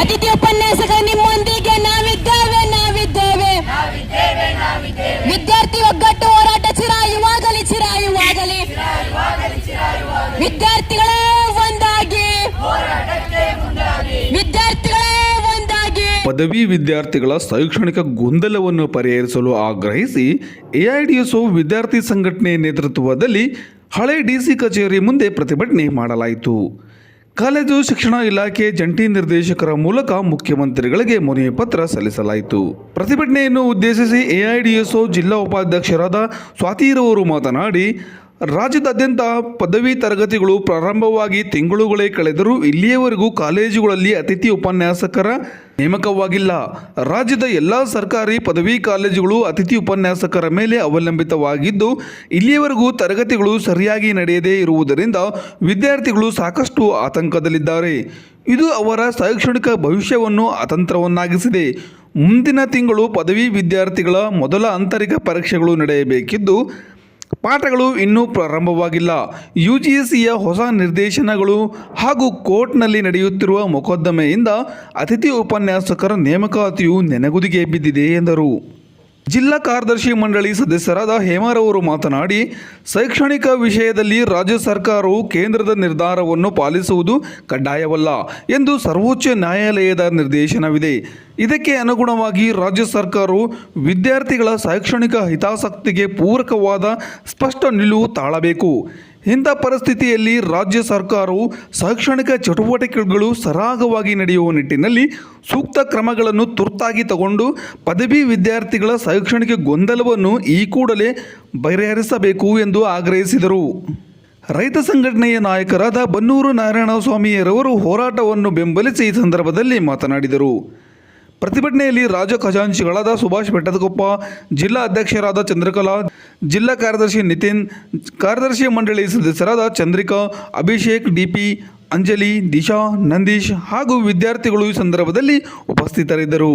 ಅತಿಥಿ ಉಪನ್ಯಾಸಕ ನಿಮ್ಮೊಂದಿಗೆ ನಾವಿದ್ದೇವೆ ನಾವಿದ್ದೇವೆ. ವಿದ್ಯಾರ್ಥಿ ಒಗ್ಗಟ್ಟು ಹೋರಾಟ ಚಿರಾಯುವಾಗಲಿ ಚಿರಾಯುವಾಗಲಿ. ವಿದ್ಯಾರ್ಥಿಗಳೇ ಒಂದಾಗಿ. ವಿದ್ಯಾರ್ಥಿಗಳೇ ಪದವಿ ವಿದ್ಯಾರ್ಥಿಗಳ ಶೈಕ್ಷಣಿಕ ಗೊಂದಲವನ್ನು ಪರಿಹರಿಸಲು ಆಗ್ರಹಿಸಿ ಎಐಡಿಎಸ್ಒ ವಿದ್ಯಾರ್ಥಿ ಸಂಘಟನೆ ನೇತೃತ್ವದಲ್ಲಿ ಹಳೆ ಡಿಸಿ ಕಚೇರಿ ಮುಂದೆ ಪ್ರತಿಭಟನೆ ಮಾಡಲಾಯಿತು. ಕಾಲೇಜು ಶಿಕ್ಷಣ ಇಲಾಖೆ ಜಂಟಿ ನಿರ್ದೇಶಕರ ಮೂಲಕ ಮುಖ್ಯಮಂತ್ರಿಗಳಿಗೆ ಮನವಿ ಪತ್ರ ಸಲ್ಲಿಸಲಾಯಿತು. ಪ್ರತಿಭಟನೆಯನ್ನು ಉದ್ದೇಶಿಸಿ ಎಐಡಿಎಸ್ಒ ಜಿಲ್ಲಾ ಉಪಾಧ್ಯಕ್ಷರಾದ ಸ್ವಾತಿರವರು ಮಾತನಾಡಿ ರಾಜ್ಯದಾದ್ಯಂತ ಪದವಿ ತರಗತಿಗಳು ಪ್ರಾರಂಭವಾಗಿ ತಿಂಗಳುಗಳೇ ಕಳೆದರೂ ಇಲ್ಲಿಯವರೆಗೂ ಕಾಲೇಜುಗಳಲ್ಲಿ ಅತಿಥಿ ಉಪನ್ಯಾಸಕರ ನೇಮಕವಾಗಿಲ್ಲ. ರಾಜ್ಯದ ಎಲ್ಲ ಸರ್ಕಾರಿ ಪದವಿ ಕಾಲೇಜುಗಳು ಅತಿಥಿ ಉಪನ್ಯಾಸಕರ ಮೇಲೆ ಅವಲಂಬಿತವಾಗಿದ್ದು, ಇಲ್ಲಿಯವರೆಗೂ ತರಗತಿಗಳು ಸರಿಯಾಗಿ ನಡೆಯದೇ ಇರುವುದರಿಂದ ವಿದ್ಯಾರ್ಥಿಗಳು ಸಾಕಷ್ಟು ಆತಂಕದಲ್ಲಿದ್ದಾರೆ. ಇದು ಅವರ ಶೈಕ್ಷಣಿಕ ಭವಿಷ್ಯವನ್ನು ಅತಂತ್ರವನ್ನಾಗಿಸಿದೆ. ಮುಂದಿನ ತಿಂಗಳು ಪದವಿ ವಿದ್ಯಾರ್ಥಿಗಳ ಮೊದಲ ಆಂತರಿಕ ಪರೀಕ್ಷೆಗಳು ನಡೆಯಬೇಕಿದ್ದು ಪಾಠಗಳು ಇನ್ನೂ ಪ್ರಾರಂಭವಾಗಿಲ್ಲ. ಯು ಜಿ ಸಿಯ ಹೊಸ ನಿರ್ದೇಶನಗಳು ಹಾಗೂ ಕೋರ್ಟ್ನಲ್ಲಿ ನಡೆಯುತ್ತಿರುವ ಮೊಕದ್ದಮೆಯಿಂದ ಅತಿಥಿ ಉಪನ್ಯಾಸಕರ ನೇಮಕಾತಿಯು ನೆನಗುದಿಗೆ ಬಿದ್ದಿದೆ ಎಂದರು. ಜಿಲ್ಲಾ ಕಾರ್ಯದರ್ಶಿ ಮಂಡಳಿ ಸದಸ್ಯರಾದ ಹೇಮಾರವರು ಮಾತನಾಡಿ, ಶೈಕ್ಷಣಿಕ ವಿಷಯದಲ್ಲಿ ರಾಜ್ಯ ಸರ್ಕಾರವು ಕೇಂದ್ರದ ನಿರ್ಧಾರವನ್ನು ಪಾಲಿಸುವುದು ಕಡ್ಡಾಯವಲ್ಲ ಎಂದು ಸರ್ವೋಚ್ಚ ನ್ಯಾಯಾಲಯದ ನಿರ್ದೇಶನವಿದೆ. ಇದಕ್ಕೆ ಅನುಗುಣವಾಗಿ ರಾಜ್ಯ ಸರ್ಕಾರವು ವಿದ್ಯಾರ್ಥಿಗಳ ಶೈಕ್ಷಣಿಕ ಹಿತಾಸಕ್ತಿಗೆ ಪೂರಕವಾದ ಸ್ಪಷ್ಟ ನಿಲುವು ತಾಳಬೇಕು. ಇಂಥ ಪರಿಸ್ಥಿತಿಯಲ್ಲಿ ರಾಜ್ಯ ಸರ್ಕಾರವು ಶೈಕ್ಷಣಿಕ ಚಟುವಟಿಕೆಗಳು ಸರಾಗವಾಗಿ ನಡೆಯುವ ನಿಟ್ಟಿನಲ್ಲಿ ಸೂಕ್ತ ಕ್ರಮಗಳನ್ನು ತುರ್ತಾಗಿ ತಗೊಂಡು ಪದವಿ ವಿದ್ಯಾರ್ಥಿಗಳ ಶೈಕ್ಷಣಿಕ ಗೊಂದಲವನ್ನು ಈ ಕೂಡಲೇ ಬಗೆಹರಿಸಬೇಕು ಎಂದು ಆಗ್ರಹಿಸಿದರು. ರೈತ ಸಂಘಟನೆಯ ನಾಯಕರಾದ ಬನ್ನೂರು ನಾರಾಯಣಸ್ವಾಮಿಯರವರು ಹೋರಾಟವನ್ನು ಬೆಂಬಲಿಸಿ ಈ ಸಂದರ್ಭದಲ್ಲಿ ಮಾತನಾಡಿದರು. ಪ್ರತಿಭಟನೆಯಲ್ಲಿ ರಾಜ್ಯ ಖಜಾಂಚಿಗಳಾದ ಸುಭಾಷ್ ಬೆಟ್ಟದಕೊಪ್ಪ, ಜಿಲ್ಲಾ ಅಧ್ಯಕ್ಷರಾದ ಚಂದ್ರಕಲಾ, ಜಿಲ್ಲಾ ಕಾರ್ಯದರ್ಶಿ ನಿತಿನ್, ಕಾರ್ಯದರ್ಶಿ ಮಂಡಳಿ ಸದಸ್ಯರಾದ ಚಂದ್ರಿಕಾ, ಅಭಿಷೇಕ್, ಡಿಪಿ ಅಂಜಲಿ, ದಿಶಾ, ನಂದೀಶ್ ಹಾಗೂ ವಿದ್ಯಾರ್ಥಿಗಳು ಈ ಸಂದರ್ಭದಲ್ಲಿ ಉಪಸ್ಥಿತರಿದ್ದರು.